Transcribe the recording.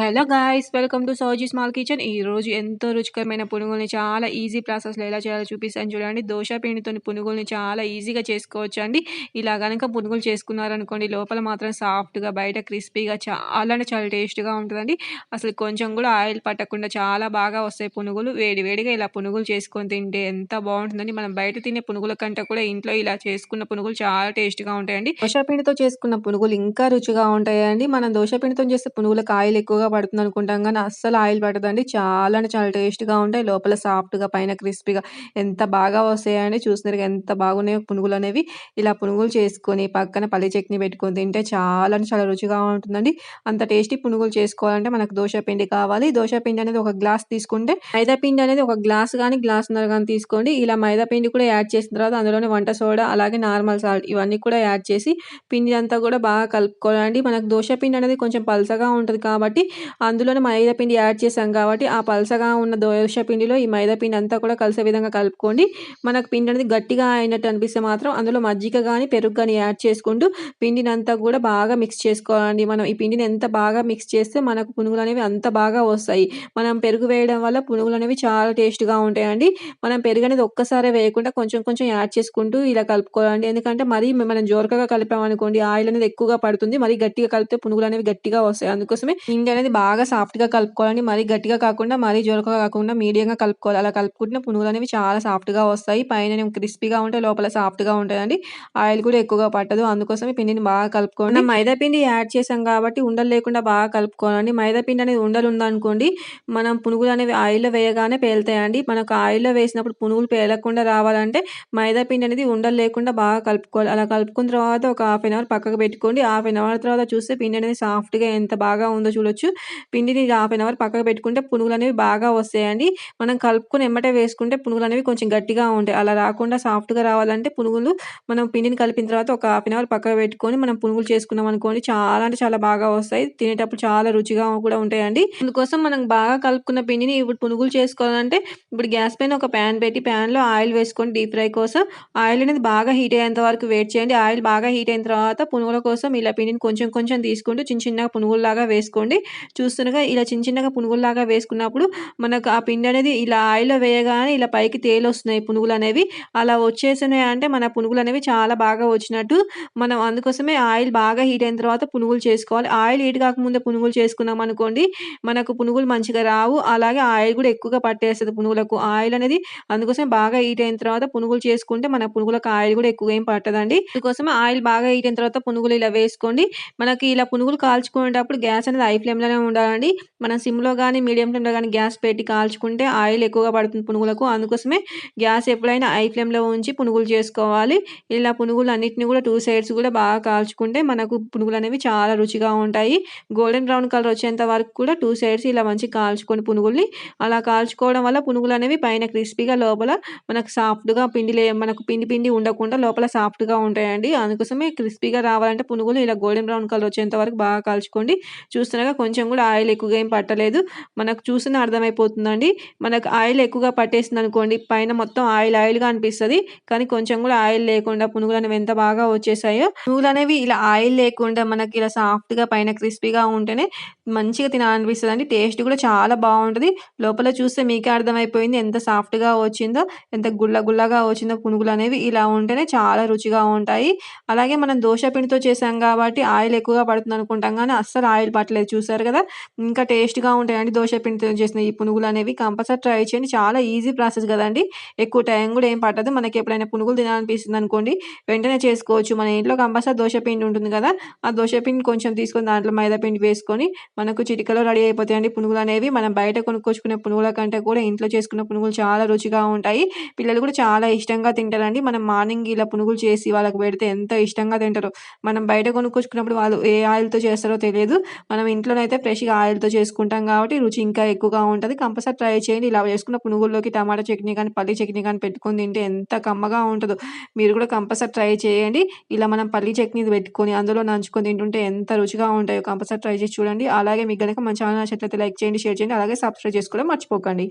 Hello guys welcome to Sowji small kitchen ఈ రోజు ఎంతో రుచికరమైన పునుగుల్ని చాలా ఈజీ ప్రాసెస్లో ఎలా చేయాలో చూపిస్తాను చూడండి. దోశ పిండితో పునుగుల్ని చాలా ఈజీగా చేసుకోవచ్చు అండి ఇలా కనుక పునుగులు చేసుకున్నారనుకోండి లోపల మాత్రం సాఫ్ట్గా బయట క్రిస్పీగా చాలా అంటే చాలా టేస్ట్గా ఉంటుందండి. అసలు కొంచెం కూడా ఆయిల్ పట్టకుండా చాలా బాగా వస్తాయి పునుగులు. వేడి వేడిగా ఇలా పునుగులు చేసుకొని తింటే ఎంత బాగుంటుందండి. మనం బయట తినే పునుగుల కంటే కూడా ఇంట్లో ఇలా చేసుకున్న పునుగులు చాలా టేస్ట్గా ఉంటాయండి. దోశ పిండితో చేసుకున్న పునుగులు ఇంకా రుచిగా ఉంటాయండి. మనం దోశ పిండితో చేస్తే పునుగులకు ఆయిల్ ఎక్కువగా పడుతుంది అనుకుంటాం. కానీ అస్సలు ఆయిల్ పడదండి. చాలా అంటే చాలా టేస్ట్గా ఉంటాయి. లోపల సాఫ్ట్గా పైన క్రిస్పీగా ఎంత బాగా వస్తాయండి. చూసినారు ఎంత బాగున్నాయో పునుగులు అనేవి. ఇలా పునుగులు చేసుకొని పక్కన పల్లి చట్నీ పెట్టుకొని తింటే చాలా అంటే చాలా రుచిగా ఉంటుందండి. అంత టేస్టీ పునుగులు చేసుకోవాలంటే మనకు దోశ పిండి కావాలి. దోశ పిండి అనేది ఒక గ్లాస్ తీసుకుంటే మైదా పిండి అనేది ఒక గ్లాస్ కానీ గ్లాస్న్నర కానీ తీసుకోండి. ఇలా మైదా పిండి కూడా యాడ్ చేసిన తర్వాత అందులోనే వంట సోడా అలాగే నార్మల్ సాల్ట్ ఇవన్నీ కూడా యాడ్ చేసి పిండి అంతా కూడా బాగా కలుపుకోవాలండి. మనకు దోశ పిండి అనేది కొంచెం పలసగా ఉంటుంది కాబట్టి అందులోనే మైదా పిండి యాడ్ చేసాం కాబట్టి ఆ పలసగా ఉన్న దోశ పిండిలో ఈ మైదా పిండి అంతా కూడా కలిసే విధంగా కలుపుకోండి. మనకు పిండి అనేది గట్టిగా అయినట్టు అనిపిస్తే మాత్రం అందులో మజ్జిగ కానీ పెరుగు కానీ యాడ్ చేసుకుంటూ పిండిని అంతా కూడా బాగా మిక్స్ చేసుకోవాలండి. మనం ఈ పిండిని ఎంత బాగా మిక్స్ చేస్తే మనకు పునుగులు అనేవి అంత బాగా వస్తాయి. మనం పెరుగు వేయడం వల్ల పునుగులు అనేవి చాలా టేస్ట్గా ఉంటాయండి. మనం పెరుగు అనేది ఒక్కసారి వేయకుండా కొంచెం కొంచెం యాడ్ చేసుకుంటూ ఇలా కలుపుకోవాలండి. ఎందుకంటే మరీ మనం జోరకగా కలిపామనుకోండి ఆయిల్ అనేది ఎక్కువగా పడుతుంది. మరి గట్టిగా కలిపితే పునుగులు అనేవి గట్టిగా వస్తాయి. అందుకోసమే పిండి అనేది బాగా సాఫ్ట్‌గా కలుపుకోవాలండి. మరీ గట్టిగా కాకుండా, మరీ జొరకగా కాకుండా మీడియంగా కలుపుకోవాలి. అలా కలుపుకుంటే పునుగులు అనేవి చాలా సాఫ్ట్‌గా వస్తాయి. పైన క్రిస్పీగా ఉంటాయి. లోపల సాఫ్ట్‌గా ఉంటాయండి. ఆయిల్ కూడా ఎక్కువగా పట్టదు. అందుకోసమే పిండిని బాగా కలుపుకోండి. మైదా పిండి యాడ్ చేసాం కాబట్టి ఉండలు లేకుండా బాగా కలుపుకోవాలండి. మైదా పిండి అనేది ఉండలు ఉందనుకోండి, మనం పునుగులు అనేవి ఆయిల్‌లో వేయగానే పేలుతాయండి. మనకు ఆయిల్‌లో వేసినప్పుడు పునుగులు పేలకుండా రావాలంటే మైదా పిండి అనేది ఉండలు లేకుండా బాగా కలుపుకోవాలి. అలా కలుపుకున్న తర్వాత ఒక హాఫ్ అవర్ పక్కకు పెట్టుకోండి. హాఫ్ అన్ అవర్ తర్వాత చూస్తే పిండి అనేది సాఫ్ట్‌గా ఎంత బాగా ఉందో చూడొచ్చు. పిండిని హాఫ్ అన్ అవర్ పక్కకు పెట్టుకుంటే పునుగులు అనేవి బాగా వస్తాయండి. మనం కలుపుకొని ఎమ్మటే వేసుకుంటే పునుగులు అనేవి కొంచెం గట్టిగా ఉంటాయి. అలా రాకుండా సాఫ్ట్గా రావాలంటే పునుగులు మనం పిండిని కలిపిన తర్వాత ఒక హాఫ్ అన్ అవర్ పక్కకు పెట్టుకొని మనం పునుగులు చేసుకున్నాం అనుకోండి చాలా అంటే చాలా బాగా వస్తాయి. తినేటప్పుడు చాలా రుచిగా కూడా ఉంటాయండి. అందుకోసం మనం బాగా కలుపుకున్న పిండిని ఇప్పుడు పునుగులు చేసుకోవాలంటే ఇప్పుడు గ్యాస్ పైన ఒక ప్యాన్ పెట్టి ప్యాన్లో ఆయిల్ వేసుకొని డీప్ ఫ్రై కోసం ఆయిల్ అనేది బాగా హీట్ అయ్యేంత వరకు వెయిట్ చేయండి. ఆయిల్ బాగా హీట్ అయిన తర్వాత పునుగుల కోసం ఇలా పిండిని కొంచెం కొంచెం తీసుకుంటూ చిన్న చిన్నగా పునుగుల్లాగా వేసుకోండి. చూస్తుండగా ఇలా చిన్న చిన్నగా పునుగుల్లాగా వేసుకున్నప్పుడు మనకు ఆ పిండి అనేది ఇలా ఆయిల్లో వేయగానే ఇలా పైకి తేలొస్తున్నాయి పునుగులు అనేవి అలా వచ్చేసినాయి అంటే మన పునుగులు అనేవి చాలా బాగా వచ్చినట్టు మనం అందుకోసమే ఆయిల్ బాగా హీట్ అయిన తర్వాత పునుగులు చేసుకోవాలి. ఆయిల్ హీట్ కాకముందే పునుగులు చేసుకున్నాం అనుకోండి మనకు పునుగులు మంచిగా రావు. అలాగే ఆయిల్ కూడా ఎక్కువగా పట్టేస్తుంది పునుగులకు. ఆయిల్ అనేది అందుకోసం బాగా హీట్ అయిన తర్వాత పునుగులు చేసుకుంటే మన పునుగులకు ఆయిల్ కూడా ఎక్కువ ఏం పట్టదండి. అందుకోసం ఆయిల్ బాగా హీట్ అయిన తర్వాత పునుగులు ఇలా వేసుకోండి. మనకి ఇలా పునుగులు కాల్చుకునేటప్పుడు గ్యాస్ అనేది హై ఫ్లేమ్లోనే ఉండాలండి. మనం సిమ్లో కానీ మీడియం ఫ్లేమ్లో కానీ గ్యాస్ పెట్టి కాల్చుకుంటే ఆయిల్ ఎక్కువగా పడుతుంది పునుగులకు. అందుకోసమే గ్యాస్ ఎప్పుడైనా హై ఫ్లేమ్లో ఉంచి పునుగులు చేసుకోవాలి. ఇలా పునుగులు అన్నిటిని కూడా టూ సైడ్స్ కూడా బాగా కాల్చుకుంటే మనకు పునుగులు అనేవి చాలా రుచిగా ఉంటాయి. గోల్డెన్ బ్రౌన్ కలర్ వచ్చేంత వరకు కూడా టూ సైడ్స్ ఇలా మంచి కాల్చుకొని పునుగుల్ని అలా కాల్చుకోవడం వల్ల పునుగులు అనేవి పైన క్రిస్పీగా లోపల మనకు సాఫ్ట్గా పిండిలే మనకు పిండి పిండి ఉండకుండా లోపల సాఫ్ట్గా ఉంటాయండి. అందుకోసమే క్రిస్పీగా రావాలంటే పునుగులు ఇలా గోల్డెన్ బ్రౌన్ కలర్ వచ్చేంత వరకు బాగా కాల్చుకోండి. చూస్తున్నాగా కొంచెం కొంచెం కూడా ఆయిల్ ఎక్కువగా ఏం పట్టలేదు. మనకు చూసిన అర్థమైపోతుందండి. మనకు ఆయిల్ ఎక్కువగా పట్టేసింది అనుకోండి పైన మొత్తం ఆయిల్ ఆయిల్గా అనిపిస్తుంది. కానీ కొంచెం కూడా ఆయిల్ లేకుండా పునుగులు అనేవి ఎంత బాగా వచ్చేసాయో పునుగులు అనేవి ఇలా ఆయిల్ లేకుండా మనకి ఇలా సాఫ్ట్గా పైన క్రిస్పీగా ఉంటేనే మంచిగా తినాలనిపిస్తుంది అండి టేస్ట్ కూడా చాలా బాగుంటుంది. లోపల చూస్తే మీకే అర్థమైపోయింది ఎంత సాఫ్ట్గా వచ్చిందో ఎంత గుల్ల గుల్లగా వచ్చిందో పునుగులు అనేవి ఇలా ఉంటేనే చాలా రుచిగా ఉంటాయి. అలాగే మనం దోశ పిండితో చేసాం కాబట్టి ఆయిల్ ఎక్కువగా పడుతుంది అనుకుంటాం కానీ అస్సలు ఆయిల్ పట్టలేదు. చూసారు కదా? ఇంకా టేస్ట్గా ఉంటాయండి దోశ పిండితో చేసిన ఈ పునుగులు అనేవి. కంపల్సరీ ట్రై చేయండి. చాలా ఈజీ ప్రాసెస్ కదండి. ఎక్కువ టైం కూడా ఏం పట్టదు. మనకి ఎప్పుడైనా పునుగులు తినాలనిపిస్తుంది అనుకోండి వెంటనే చేసుకోవచ్చు. మన ఇంట్లో కంపల్సరీ దోశ పిండి ఉంటుంది కదా? ఆ దోశ పిండి కొంచెం తీసుకొని దాంట్లో మైదా పిండి వేసుకొని మనకు చిటికలో రెడీ అయిపోతాయండి పునుగులు అనేవి. మనం బయట కొనుక్కొచ్చుకునే పునుగుల కంటే కూడా ఇంట్లో చేసుకున్న పునుగులు చాలా రుచిగా ఉంటాయి. పిల్లలు కూడా చాలా ఇష్టంగా తింటారండి. మనం మార్నింగ్ ఇలా పునుగులు చేసి వాళ్ళకి పెడితే ఎంత ఇష్టంగా తింటారో. మనం బయట కొనుక్కొచ్చుకున్నప్పుడు వాళ్ళు ఏ ఆయిల్తో చేస్తారో తెలియదు. మనం ఇంట్లోనైతే ఫ్రెష్గా ఆయిల్తో చేసుకుంటాం కాబట్టి రుచి ఇంకా ఎక్కువగా ఉంటుంది. కంపల్సరీ ట్రై చేయండి. ఇలా చేసుకున్న పునుగుల్లోకి టమాటా చట్నీ కానీ పల్లి చట్నీ కానీ పెట్టుకొని తింటే ఎంత కమ్మగా ఉంటుందో. మీరు కూడా కంపల్సరీ ట్రై చేయండి. ఇలా మనం పల్లి చట్నీ పెట్టుకొని అందులో నంచుకొని తింటుంటే ఎంత రుచిగా ఉంటాయో కంపల్సరీ ట్రై చేసి చూడండి. అలా అలాగే మీకు కనుక మన ఛానల్ నచ్చినట్లయితే లైక్ చేయండి షేర్ చేయండి అలాగే సబ్స్క్రైబ్ చేసుకోవడం మర్చిపోకండి.